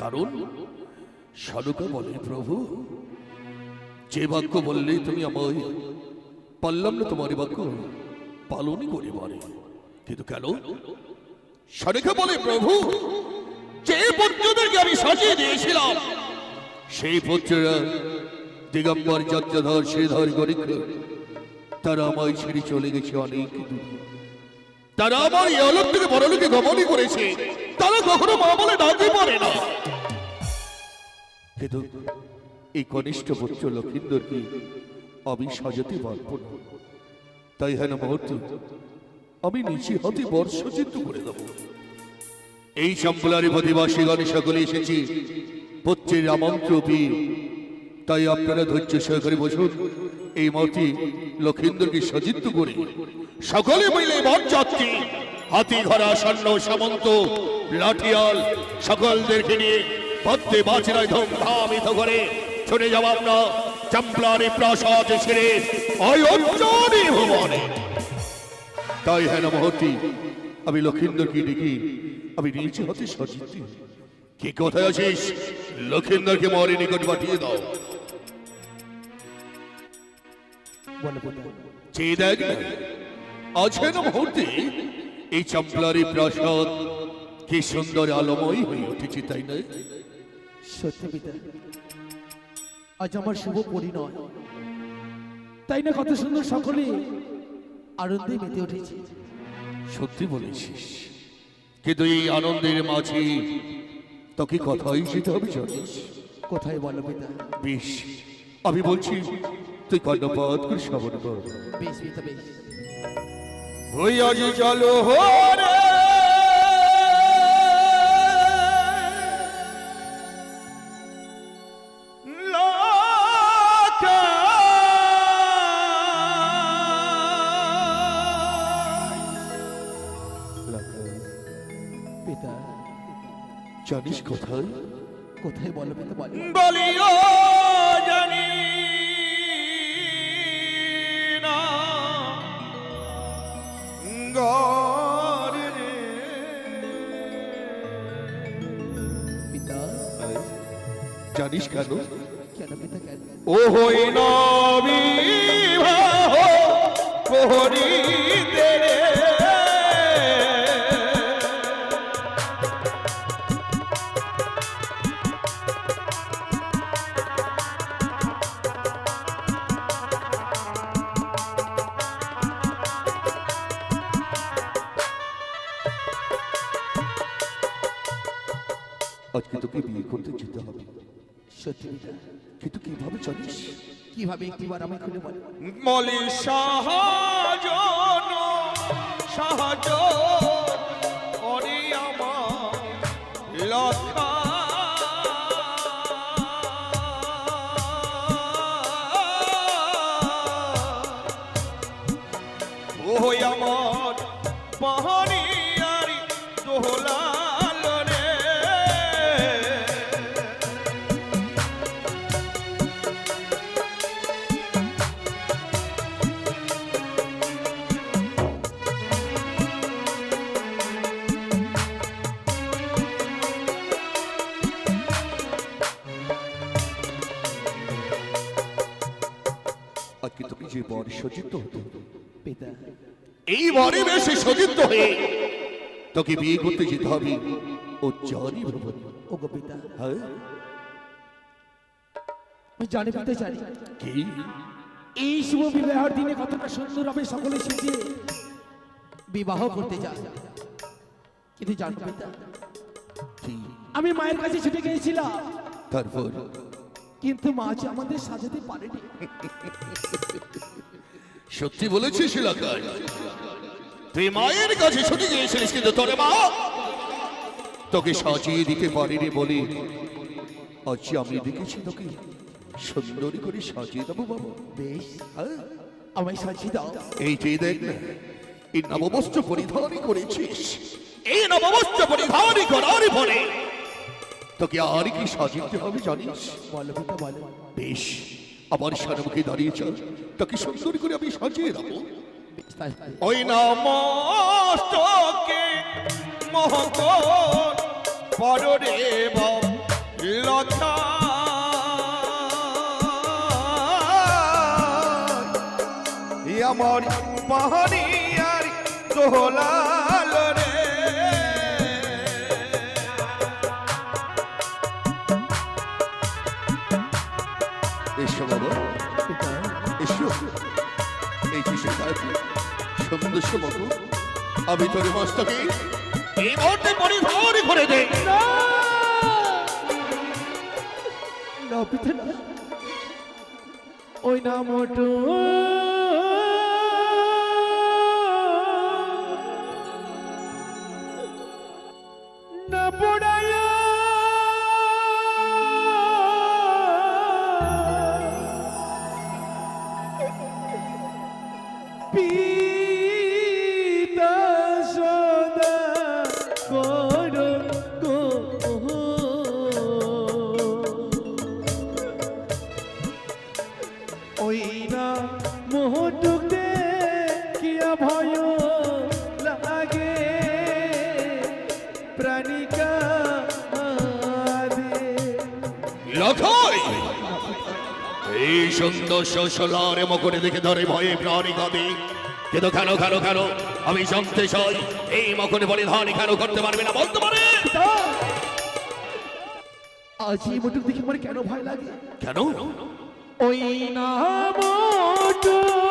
কারণ সাধুকা বলে, প্রভু, যে বাক্য বললে তুমি আমায় পারলাম না তোমার বাক্য পালনই করে পারে কিন্তু কেন? সাধুকা বলে, প্রভু, যে পুত্রদেরকে আমি সাজিয়ে দিয়েছিলাম, সেই পুত্ররা দিগম্বর যাত্রাধর শ্রীধর গরিক তারা আমায় ছেড়ে চলে গেছে অনেক তারা আমার এই আলোক থেকে বড়লোকে গমনই করেছে। তারা কখনো মা বলে ডাকতে পারে না। কিন্তু এই কনিষ্ঠ পুত্র লক্ষিন্দরকে আমি সাজাতে পারব না তাই হেন মুহূর্তে, আমি নিচে হাতে বর্ষচিত্ত করে দেব। এই সম্পলারি প্রতিবাসীগণ সকলে এসেছি। পুত্রের আমন্ত্র তাই আপনারা ধৈর্য সহকারে বসুন। এই মতি লক্ষিন্দরকে সজিত্ব করে সকলে মিলে বরযাত্রী হাতি ঘোড়া স্বর্ণ সামন্ত, লাঠিয়াল সকলদেরকে নিয়ে পদ্মে বাঁচরায় ধুমধামিত করে ছুটে যাব আমরা চাম্পলারি প্রাসাদ ছেড়ে অয়োধ্যী ভবনে তাই হেন মহতি আমি লক্ষিন্দরকে ডেকে, আমি নিচে হতে সজিত কি কোথায় আছিস? লক্ষিন্দরকে মরে নিকট পাঠিয়ে দাও। চেয়ে দেখ না আছে না মুহূর্তে এই চাম্পলারি প্রাসাদ কি সুন্দর আলোময় হয়ে উঠেছে, তাই না? সত্যি পিতা। আজ আমার শুভ পরিণয়। তাই না কত সুন্দর সকলে? আনন্দে মেতে উঠেছে। সত্যি বলেছিস। কিন্তু এই আনন্দের মাঝে তোকে কথাই যেতে হবে জানিস কোথায় বলো পিতা? বেশ আমি বলছি তুই কর্ণপাত করে শ্রবণ কর। বেশ পিতা বেশ। হইয়া চলো হরে জানিস কোথায়? কোথায় বলো পিতা বলো। বলিও জানি না। গরে পিতা। জানিস কেন? কেন? পিতা কেন? ও হই না বিবাহ প্রহরীতে কীভাবে চলিস? কীভাবে একটিবার আমি খুলে বলো। মলি সাহায্য সাহায সজ্জিত হতে পিতা এই বরে বেশি সজ্জিত হয়ে। তোকে বিয়ে করতে যেতে হবে ও জানি ভবন। ও গো পিতা হ্যাঁ? আমি জানি পিতা জানি কি? এই শুভ বিবাহের দিনে কতটা সুন্দর হবে সকলে সেজে বিবাহ করতে যায় কিন্তু জানো পিতা কি? আমি মায়ের কাছে ছুটে গিয়েছিলাম। তারপর? কিন্তু মা আমাদের সাজাতে পারেনি। সত্যি বলেছিস এলাকায় তুই মায়ের কাছে ছুটে গিয়েছিলিস কিন্তু তোর মা তোকে সাজিয়ে দিতে পারিনি বলে। আজ আমি দেখেছি তোকে সুন্দরী করে সাজিয়ে দেবো বাবা। বেশ হ্যাঁ আমায় সাজিয়ে দাও। এই যে দেখ না এই নববস্ত্র পরিধানই করেছিস। এই নববস্ত্র পরিধানই করার পরে তোকে আর কি সাজিতে হবে জানিস? বলো। বেশ। আমার সারমুখে দাঁড়িয়ে চল তোকে সুন্দর করে আমি সাজিয়ে দেবো। ওই পরদেব লতা। আমার পাহাড়িয়ার আর রে এসো বাবা। এসো। এই যে শিকার সৌন্দর্য মতো আমি তোর মস্তকে এই মুহূর্তে পরিধান করে দে। না! না পিতা না। ওই না সুন্দর শোষলার মকরে দেখে ধরে ভয়ে প্রাণী কাঁদে। কিন্তু কেন কেন কেন? আমি জানতে চাই এই মকরে পরিধান কেন করতে পারবে না বলতে পারে আজ এই মোটুক দেখে আমার কেন ভয় লাগে? কেন? ওই না মোটুকের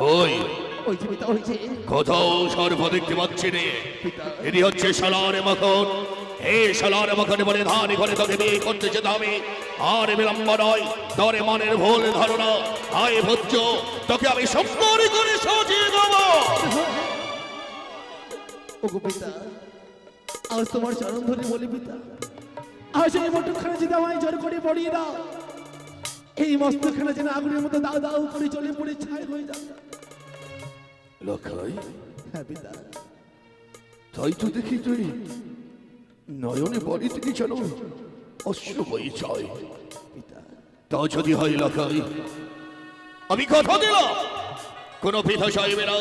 কই? ওই যে পিতা ওই যে। কোথাও সর্ব দেখতে পাচ্ছি রে এটি হচ্ছে সালার মখন। এই সালার মখন বলে ধান ঘরে তোকে বিয়ে করতে যেতে হবে। আর বিলম্ব নয় তরে মনের ভুল ধারণা। আয় ভোজ্য তোকে আমি সুন্দর করে সাজিয়ে দেবো। ওগো পিতা আজ তোমার চরণ ধরে বলি পিতা। আজ এই মোটরখানা যদি আমায় জোর করে পড়িয়ে দাও এই মস্তখানা যেন আগুনের মতো দাও দাও করে চলে পড়ে ছাই হয়ে যাবে হ্যাঁ পিতা তাই তো দেখি তুই নয়নে বাড়ি থেকে যেন বই চায় পিতা তা যদি হয় লখাই আমি কথা দিলাম। কোন পিতা সাহেবেরা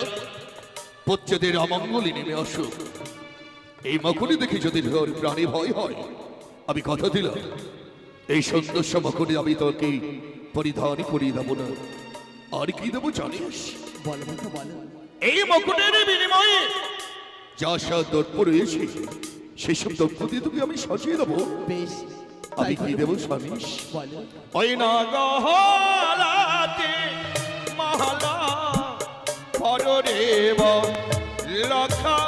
পচ্চদের অমঙ্গলে নেমে আসুক। এই মকুনি দেখে যদি তোর প্রাণী ভয় হয় আমি কথা দিলাম। এই সৌন্দর্য মকুনি আমি তোকে পরিধান করিয়ে দেবো না। আর কি দেবো জানিস? বলো বলো এই মকুটের বিনিময়ে যা সা দ্রব্য রয়েছে সেসব দ্রব্য দিয়ে তোকে আমি সাজিয়ে দেবো। বেশ আমি কি দেবো বলো। ওই না গহলাতে মহলা পরদেব লখা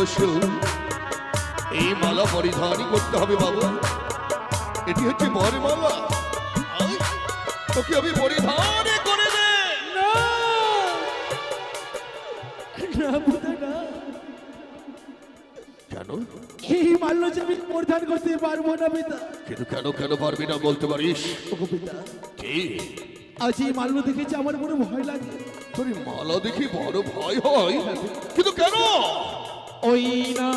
এই এই মালা পরিধানই করতে হবে বাবা। এটি হচ্ছে বরমালা। আয়, তোকে আমি পরিধান করে দে কেন? এই মাল্য যে আমি পরিধান করতে পারব না পিতা। কিন্তু কেন কেন পারবি না বলতে পারিস? পিতা। কি? আজ এই মাল্য দেখেছি আমার মনে ভয় লাগে। তোর মালা দেখে বড় ভয় হয়। কিন্তু কেন? ওই না।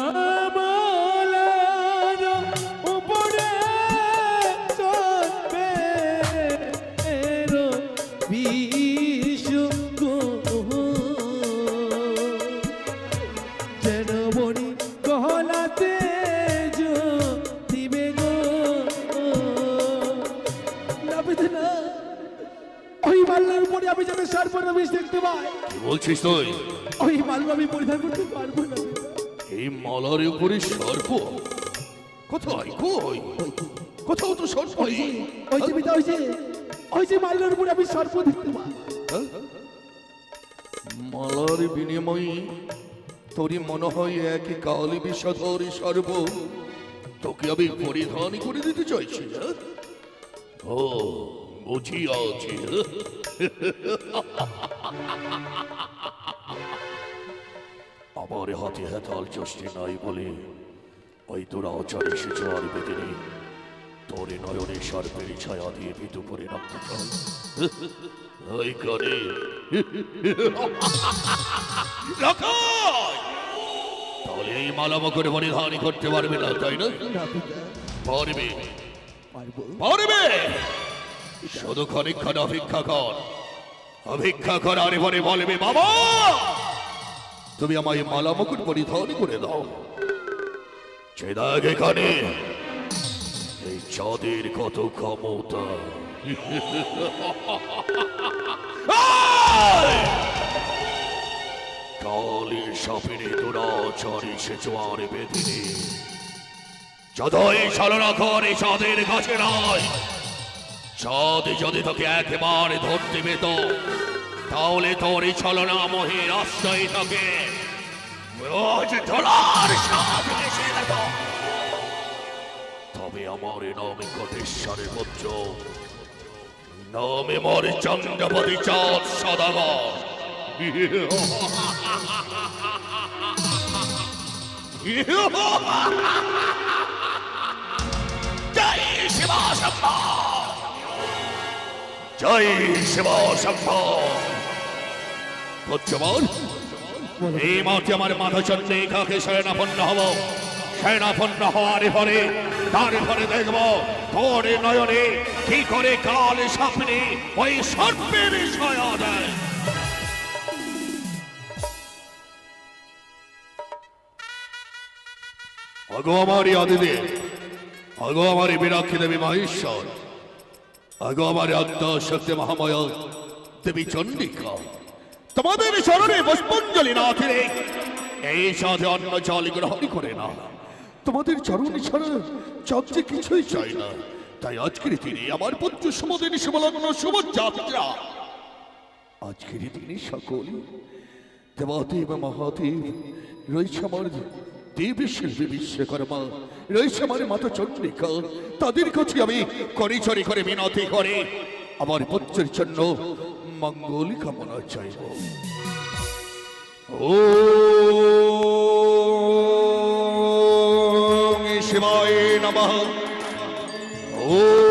আমি যেন সর্বনবিশ দেখতে পাই বলছিস তুই? ওই মাল্য আমি পরিধান করতে পারব। এই মালার উপরে সর্প কোথায় কই কোথাও তো সর্প ওই যে ওই যে ওই যে ওই যে মাল্যের উপরে আমি সর্প দেখতে পাই হ্যাঁ? মালার বিনিময়ে তোরই মনে হয় একই কালী বিষধর সর্ব তোকে আমি পরিধান করে দিতে চাইছি হ্যাঁ? ও বুঝিয়াছি হ্যাঁ? আমার হাতে হেতাল চষ্টি নাই বলে ওই তোরা অচার এসেছে আর বেদিনী, তোরে নয়নে সর্পের ছায়া দিয়ে ভীতু করে রাখতে চাই ওই করে তাহলে এই মালামা করে পরিধান করতে পারবে না, তাই না? পারবে। পারব! শুধু খানিকক্ষণ অপেক্ষা কর। অপেক্ষা কর আরে পরে বলবে, বাবা! তুমি আমায় মালা মুকুট পরিধান করে দাও। চেদাগ এখানে। এই চাঁদের কত ক্ষমতা। কালে সাপিনে তোরা চরে সে চোয়ারে বেদিনী যতই ছলনা করে চাঁদের কাছে নয় চাঁদ যদি তোকে একেবারে ধরতে পেত তাহলে তোর এই ছলনা মোহের আশ্রয় থাকে। রোজ ধরার সাথ এসে যেত। তবে আমার নামে কোটেশ্বরের পুত্র, নামে মর চন্দ্রপতি চাঁদ সদাগর। জয় শিবা শম্ভ জয় শিবা শম্ভ পুত্রবল এই মুহূর্তে আমার মাথা চন্দ্রে কাকে শয়নাপন্ন হব। শয়নাপন্ন হওয়ার পরে তার পরে দেখব তোর নয়নে কি করে কাল স্বপ্নে ওই সর্পের ছয়া দেয় আগো আমার আদিদেব আগো আমার বিরাক্ষী দেবী মহেশ্বর আগো আমার আত্মশক্তি মহাময় দেবী চণ্ডিকা। তোমাদের চরণে পুষ্পাঞ্জলি না ফিরে। এই সাথে অন্য জল গ্রহণ করে না। তোমাদের চরণ ছাড়া জগ যে কিছুই চাই না। তাই আজকের দিনে আমার পুত্র সমদিন শুভলগ্ন শুভ যাত্রা আজকের দিনে সকল দেবাদেব মহাদেব, রয়েছে আমার দেবী শিল্পী বিশ্বকর্মা, রয়েছে আমার মাতা চন্দ্রিকা তাদের কাছে আমি করি চরি করে মিনতি করে আমার পুত্রের জন্য মঙ্গল কামনা চাইব। ও শিবায় নমঃ। ও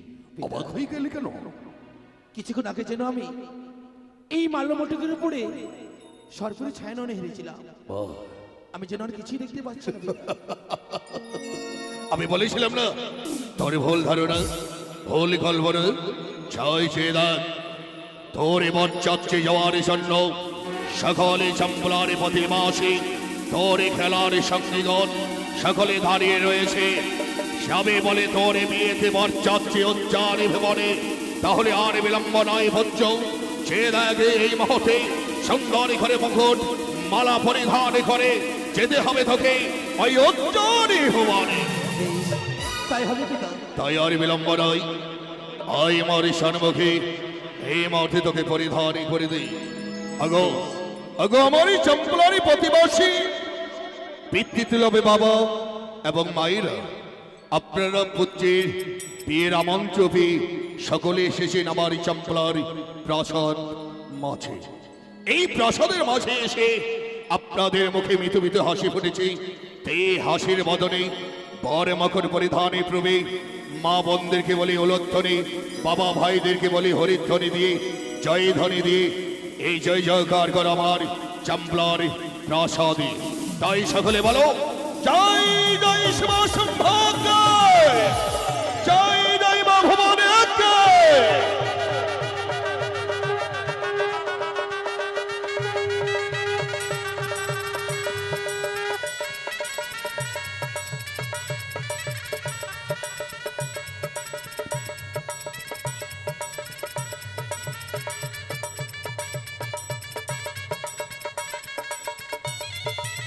অবাক হয়ে গেলে কেন? কিছুক্ষণ আগে যেন আমি এই মাল্যমটকের উপরে সরকারি ছায়াননে হেরেছিলাম। আমি যেন আর কিছুই দেখতে পাচ্ছি না। আমি বলেছিলাম না তোর ভুল ধারণা ভুল কল্পনা ছয় চেয়ে দেখ তোর এবার চাচ্ছে যাওয়ার জন্য সকলে চম্পলার পথে মাসি তোর খেলার সঙ্গীগণ সকলে দাঁড়িয়ে রয়েছে। সবে বলে তোর বিয়েতে বর চাচ্ছে উচ্চারে ভবনে তাহলে আর বিলম্ব নয় ভজ্জ সে দেখে এই মুহূর্তে সুন্দর করে মুকুট মালা পরিধান করে যেতে হবে তোকে ওই উচ্চারে ভবনে তাই হবে পিতা তাই আর বিলম্ব নয়। আই আমার সন্মুখে এই মুহূর্তে তোকে পরিধান করে দিই। আগো আগো আমারই চম্পলারি প্রতিবাসী পিতৃতুলবে বাবা এবং মায়েরা। আপনারা পুত্রের বিয়ের আমন্ত্র পেয়ে সকলে এসেছেন আমার চম্পলার প্রাসাদ মাঝে এই প্রাসাদের মাঝে এসে আপনাদের মুখে মিতু হাসি ফুটেছে। তে হাসির বদনে বর মকর পরিধানে প্রবে মা বোনদেরকে বলি ওলধ্বনি বাবা ভাইদেরকে বলি হরিধ্বনি দিয়ে, জয় ধ্বনি দিয়ে, এই জয় জয়কার কর আমার চাম্বলার প্রাসাদে। তাই সকলে বলো, জয় জয় শিব সম্ভবকে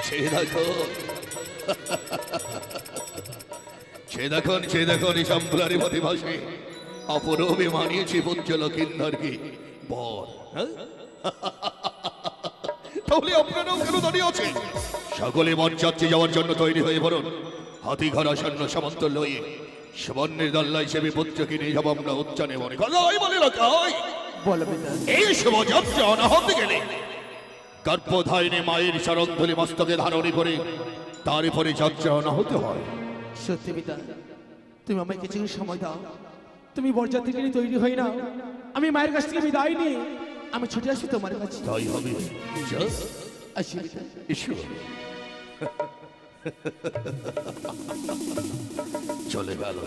সে দেখো সে দেখুন সে দেখুন সম্প্রদায়ের মধ্যে ভাসে অপরবে মানিয়েছে পঞ্চল কিন্নরকে বর হ্যাঁ? তাহলে আপনারাও কেন দাঁড়িয়ে আছেন সকলে মঞ্চাচ্ছে যাওয়ার জন্য তৈরি হয়ে পড়ুন। হাতি ঘর সৈন্য সামন্ত লয়ে। সুবর্ণের দল্লা হিসেবে পুত্রকে নিয়ে যাব আমরা উচ্চানে মনে কর। কথাই বলে বলো। পিতা এই শোভাযাত্রা অনাহত গেলে। গর্ভধারিণী মায়ের শরণধলি মস্তকে ধারণী করে তার উপরে যাত্রা হতে হয়। সত্যি পিতা তুমি আমায় কিছু সময় দাও। তুমি বরযাত্রী নিয়ে তৈরি হই না আমি মায়ের কাছ থেকে বিদায় নিয়ে আমি ছুটে আসি তোমার কাছে। তাই হবে। আসি এসো চলে গেল।